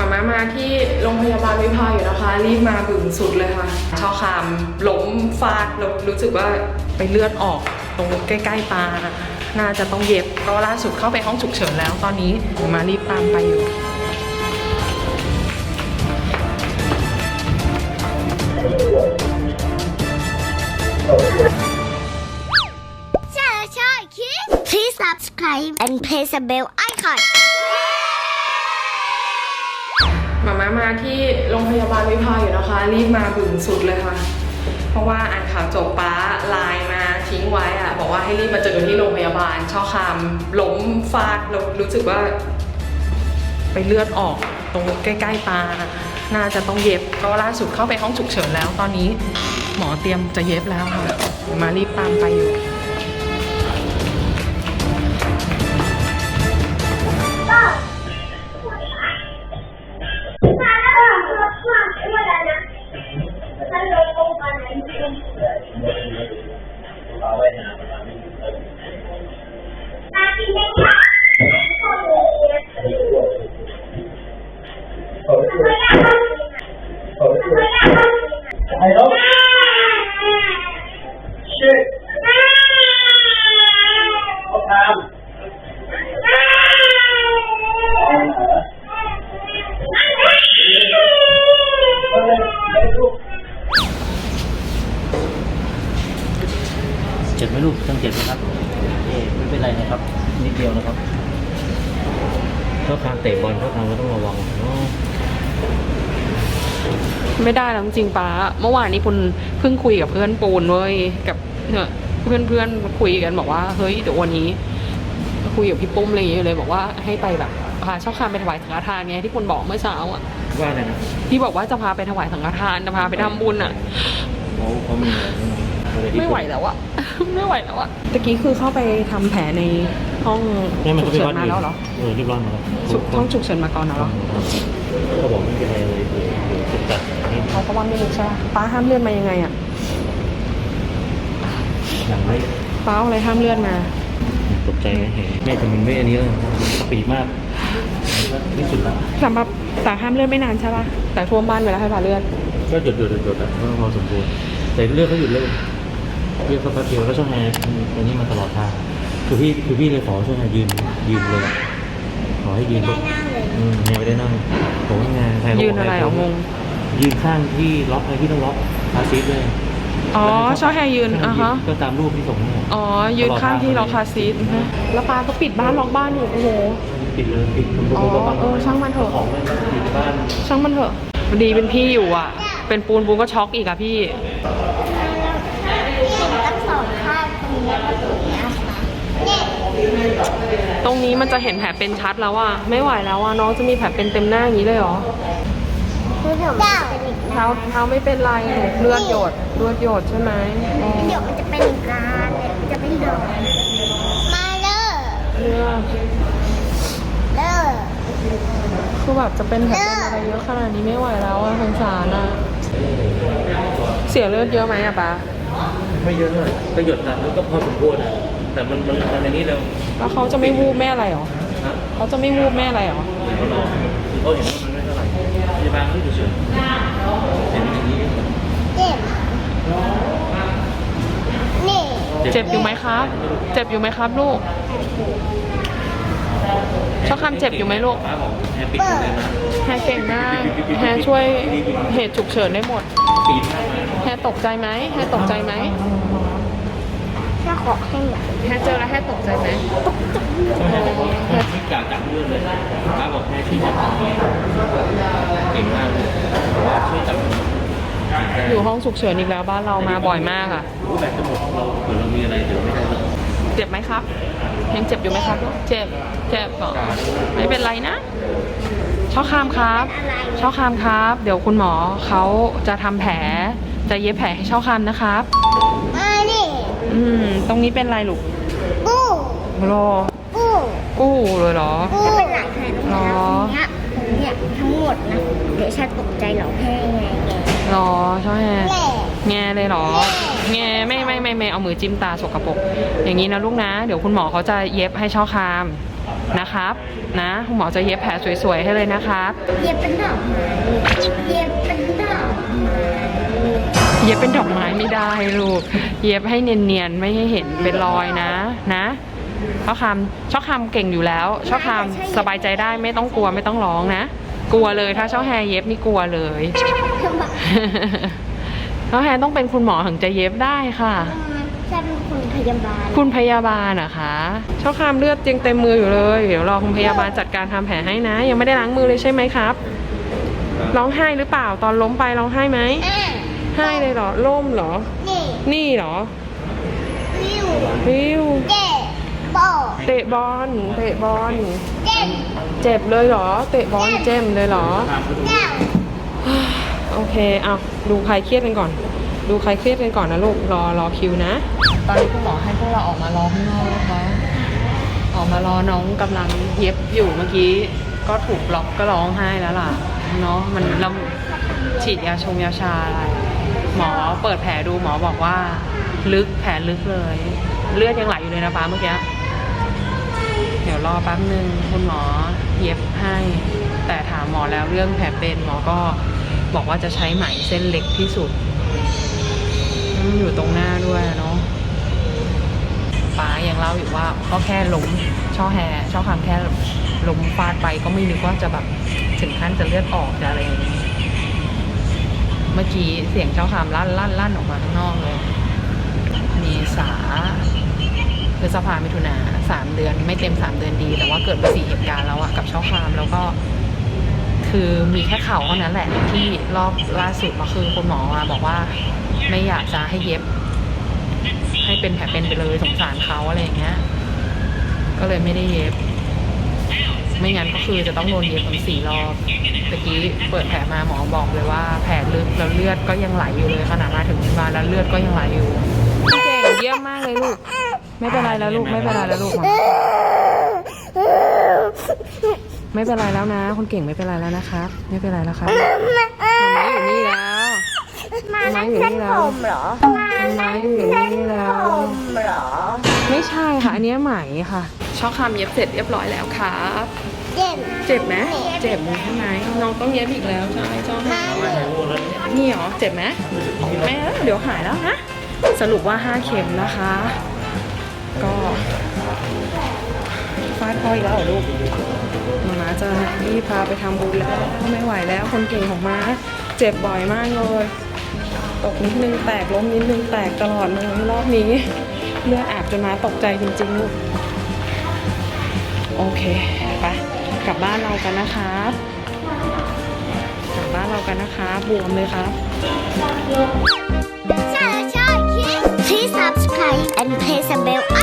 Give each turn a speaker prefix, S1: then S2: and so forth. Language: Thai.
S1: มาม่ามาที่โรงพยาบาลวิภาอยู่นะคะ รีบมาบึงสุดเลยค่ะช่อคามล้มฟาดแล้วรู้สึกว่าไปเลือดออกตรงใกล้ๆตาน่าจะต้องเย็บก็ล่าสุดเข้าไปห้องฉุกเฉินแล้วตอนนี้มารีบตามไปอยู่
S2: ใช่ใช่คิด Please subscribe and press the bell icon
S1: มาม่ามาที่โรงพยาบาลวิภาอยู่นะคะ รีบมาบึงสุดเลยค่ะ เพราะว่าอ่านข่าวจบป้าไลน์มาทิ้งไว้อะบอกว่าให้รีบมาเจอกันที่โรงพยาบาลช่อคามล้มฟาดแล้วรู้สึกว่า ไปเลือดออกตรงใกล้ๆตาน่าจะต้องเย็บก็ล่าสุดเข้าไปห้องฉุกเฉินแล้ว ตอนนี้หมอเตรียมจะเย็บแล้วค่ะมารีบตามไปอยู่
S3: Hello?
S4: เจ็บไหมลูกต้องเจ็บไหมครับเอ๊ะไม่เป็นไรนะครับนิดเดียวนะครับถ้าทางเตะบอลถ้าทางก็ต้องระวังเนาะ
S1: ไม่ได้แล้วจริงๆป้าเมื่อวานนี้ปุณเพิ่งคุยกับเพื่อนปูนเว้ยกับเนี่ยเพื่อนเพื่อนๆคุยกันบอกว่าเฮ้ยเดี๋ยววันนี้ คุยกับพี่ปุ้มอะไรอย่างเงี้ยเลย บอกว่าให้ไปแบบพาช่อคามไปถวายสังฆทานไงที่ปุณบอกเมื่อเช้าอะ
S4: ว่าอะไรนะ
S1: ที่บอกว่าจะพาไปถวายสังฆทานจะพาไปทำบุญอะ
S4: เขาเขามีอะไร ที่
S1: ไม่ไหวแล้วอะไม่ไหวแล้วอะตะกี้คือเข้าไปทำแผลในห้อง
S4: ไม่มัน
S1: ฉุ
S4: ก็
S1: ก
S4: ไป
S1: เฉิ
S4: วัด
S1: นมา
S4: อีก
S1: แล้วเหรอ
S4: เออเรียบร้อยหมาแล้ว
S1: ฉุกห้องฉุกเฉินมาก่อนนะเหรอ
S4: เขาบอกไม่เป็นไรเลยเดี๋ยวเดี๋ยวจะจัดนี่
S1: เขาก็ว่าไม่รู้ใช่ปะป้าห้ามเลื่อนมายังไงอะ
S4: อย่างไม่
S1: ป้าเอาอะไรห้ามเลื่อนมา
S4: ตกใจไหมเห็นแม่แต่มันไม่อันนี้เลยสปีดมากที่สุดละ
S1: สำหรับแต่ห้ามเลื่อนไม่นานใช่ปะแต่ท่วมบ้านไปแล้วให้พาเลื่อน
S4: ก็หยุดหยุดหยุดหยุดอะก็พอสมควรแต่เลือกเขาหยุดเลย เลือกเขาแป๊บเดียวแล้วช่องแอร์อันนี้มาตลอดทางคือพี่คือพี่เลยขอช่องแอร์ยืนยืนเลยอะขอให้ยืน
S2: ได้นั่งเลย
S4: อืมยังไม่ได้นั่งผมว่างานใครก็บก
S1: ยืนอะไรเหรองง
S4: ยืนข้างที่ล็อกไอ้ที่ต้องล็อกคาร์ซีทเลย
S1: อ๋อช่อแฮยืน
S4: ใอะ
S1: ฮะ
S4: ก็ตามรูปที่ส่งให้
S1: อ๋อยืนข้างที่ล็อกคาร์ซีทอือฮะแล้วปาก็ปิดบ้านล็อกบ้านอยู่โอ้โห
S4: ปิดเลยปิดผม
S1: อ๋อ
S4: ผมก็
S1: เออช่างมันเถอะ
S4: ของไม่ได้ปิดบ้าน
S1: ช่างมันเถอะดีเป็นพี่อยู่อะ เป็นปูนปูนก็ช็อกอีกอะพี่
S2: พี่ทั้งสองข้างตรงนี้ตรงนี้ค่ะเนี่ย
S1: ตรงนี้มันจะเห็นแผลเป็นชัดแล้วอะไม่ไหวแล้วอะน้องจะมีแผลเป็นเต็มหน้าอย่างนี้เลยเหรอ
S2: คือเดี๋ยวมันจะเป็นอีก
S1: เท้าเท้าไม่เป็นไรเลือดหยดเลือดหยดใช่ไหมอ๋อ
S2: เดี๋ยวมันจะเป็นอีกการเนี่ยมันจะเป็นดอกมาเลย
S1: เลือด
S2: เลย
S1: คือแบบจะเป็นแผลเป็นอะไรเยอะขนาดนี้ไม่ไหวแล้วอะสงสารอะเสียเลือดเยอะไหมอะปะ
S4: ไม่เยอะเลยก็หยดนะแล้วก็พอสมควรอะ แต่มันมันมันในนี้เรา
S1: แล้วเขาจะไม่วูบแม่อะไรหรอ
S4: ฮะ
S1: เขาจะไม่วูบแม่อะไรหรอ
S4: เขารอเขาเห็นว่ามันไม่เท่าไหร่พยาบาลเขาอยู่เฉยเห็นอย่างนี้
S2: เจ็บนี่
S1: เจ็บอยู่ไหมครับ เจ็บอยู่ไหมครับลูกชอบคำเจ็บอยู่ไหมลูก
S4: ป้าบอกแฮปปี้เลยนะ
S1: แฮร์เก่งมากแฮร์ช่วยเหตุฉุกเฉินได้หมด
S4: ปีนมากเลย
S1: แฮร์ตกใจไหมแฮร์ตกใจไหม
S2: แค่ขอให้หน่อย
S1: แฮร์เจอแล้วแฮร์ตกใจไหม
S4: แฮปปี้แฮปปี้กาจับเลือดเลยป้าบอกแฮปปี้จับเก่งมากเลยว่าช่วยจับ
S1: อยู่ห้องฉุกเฉินอีกแล้วบ้านเรามาบ่อยมากอะ
S4: รู้แบบจะหมดเราเผื่อเรามีอะไรเดี๋ยวไม่ได้เลย
S1: เจ็บไหมครับ ยังเจ็บอยู่ไหมครับลูกเจ็บเจ็บเหรอไม่เป็นไรนะช่อคามครับช่อคามครับ เดี๋ยวคุณหมอเขาจะทำแผลจะเย็บแผลให้ช่อคามนะครับ
S2: มานี่
S1: อืม ตรงนี้เป็นไรลูก
S2: กู้
S1: รอ
S2: กู้
S1: กู้เลยเหรอ
S2: กู้เป็นหลายแผลตรง
S1: หร
S2: นี้
S1: อ
S2: นะเนี่ยทั้งหมดนะ เดี๋ยวฉันตกใจเหรอแพ้ไงแก
S1: รอใช่ไหม
S2: แหละ
S1: แงเลยเหรอ แงไม่ไม่ไม่ไม่เอามือจิ้มตาสกปรกอย่างนี้นะลูกนะ เดี๋ยวคุณหมอเขาจะเย็บให้ช่อคามนะครับ นะคุณหมอจะเย็บแผลสวยๆให้เลยนะครับ
S2: เย็บเป็นดอกไม้เย็บเป็นดอกไม้
S1: เย็บเป็นดอกไม้ไม่ได้ลูก เย็บให้เนียนๆ ไม่ให้เห็นเป็นรอยนะ นะช่อคำช่อคำเก่งอยู่แล้วช่อคำสบายใจได้ไม่ต้องกลัวไม่ต้องร้องนะ กลัวเลยถ้าช่อแฮเย็บนี่กลัวเลยช่อแฮต้องเป็นคุณหมอถึงจะเย็บได้ค่ะ
S2: ฉันเป็นคนพยาบาล
S1: คุณพยาบาลนะคะช่อคำเลือดยังเต็มมืออยู่เลย เดี๋ยวรอคุณพยาบาลจัดการทำแผลให้นะ ยังไม่ได้ล้างมือเลยใช่ไหมครับ ร้องไห้หรือเปล่าตอนล้มไปร้องไห้ไหม
S2: อะ
S1: ไห้เลยเหรอล่มเหรอ
S2: นี่
S1: นี่เหรอ
S2: วิว
S1: วิว
S2: เจ๊โบ
S1: เตะบอลเตะบอล
S2: เจ๊
S1: เจ็บเลยเหรอ เตะบอลเจ็มเลยเหรอ
S2: เจ้า
S1: โอเคเอาดูใครเครียดกันก่อน ดูใครเครียดกันก่อนนะลูก รอรอคิวนะ ตอนนี้คุณหมอให้พวกเราออกมารอข้างนอกนะคะ ออกมารอน้องกำลังเย็บอยู่เมื่อกี้ ก็ถูกล็อกก็ร้องไห้แล้วล่ะ เนาะมันเราฉีดยาชงยาชาอะไร หมอเปิดแผลดูหมอบอกว่า ลึกแผลลึกเลย เลือดยังไหลอยู่เลยนะป้าเมื่อกี้เดี๋ยวรอแป๊บนึงคุณหมอเย็บให้ แต่ถามหมอแล้วเรื่องแผลเป็นหมอก็บอกว่าจะใช้ไหมเส้นเล็กที่สุดมันอยู่ตรงหน้าด้วยเนาะป้ายังเล่าอยู่ว่าก็แค่ล้มช่อแฮช่อคางแค่ล้มฟาดไปก็ไม่นึกว่าจะแบบถึงขั้นจะเลือดออกจะอะไรอย่างนี้ มื่อกี้เสียงเช่อคามลั่นลั่นลั่นออกมาข้างนอกเลย มีสาพฤษภามิถุนาสามเดือนไม่เต็มสามเดือนดี แต่ว่าเกิดมาสี่เหตุการณ์แล้วอะกับเช่อคามแล้วก็ คือมีแค่เข่าเท่านั้นแหละที่รอบล่าสุดมาคือคุณหมอบอกว่าไม่อยากจะให้เย็บ ให้เป็นแผลเป็นไปเลยสงสารเขาอะไรอย่างเงี้ย ก็เลยไม่ได้เย็บ ไม่งั้นก็คือจะต้องโดนเย็บถึงสี่รอบ ตะกี้เปิดแผลมาหมอบอกเลยว่าแผลลึกแล้วเลือดก็ยังไหลอยู่เลยขนาดมาถึงโรงพยาบาลแล้วเลือดก็ยังไหลอยู่เก่งเยี่ยมมากเลยลูก ไม่เป็นไรแล้วลูกไม่เป็นไรแล้วลูกไม่เป็นไรแล้วนะคนเก่งไม่เป็นไรแล้วนะครับ ไม่เป็นไรแล้วครับมาม้าอยู่นี่แล้ว
S2: มา
S1: ทำไม
S2: นั่น
S1: อยู่
S2: เส้น
S1: นี่แล้
S2: ผ
S1: ว
S2: มเหรอ
S1: มาม้าอยู่นี่แล้ว
S2: ผมเหรอ
S1: ไม่ใช่ค่ะอันนี้ไหมค่ะช่อคำเย็บเสร็จเรียบร้อยแล้วครับ
S2: เจ็บ
S1: เจ็บไหมเจ็บใช่ไหมน้องต้องเย็บอีกแล้วใช่ไหมจ้านี่เหรอ เจ็บไหมไม่แล้วเดี๋ยวหายแล้วนะ สรุปว่า 5 เข็มนะคะ ก็ฟาดพ่ออีกแล้วเหรอลูกมามาจะรีบพาไปทำบุญแล้วไม่ไหวแล้วคนเก่งของม้าเจ็บบ่อยมากเลย ตกนิดนึงแตกล้มนิดนึงแตกตลอดเลยรอบนี้เลือดอาบจนมาตกใจจริงๆลูกโอเค ไป กลับบ้านเรากันนะครับ กลับบ้านเรากันนะครับบวมเลยครับ Please subscribe and press the bell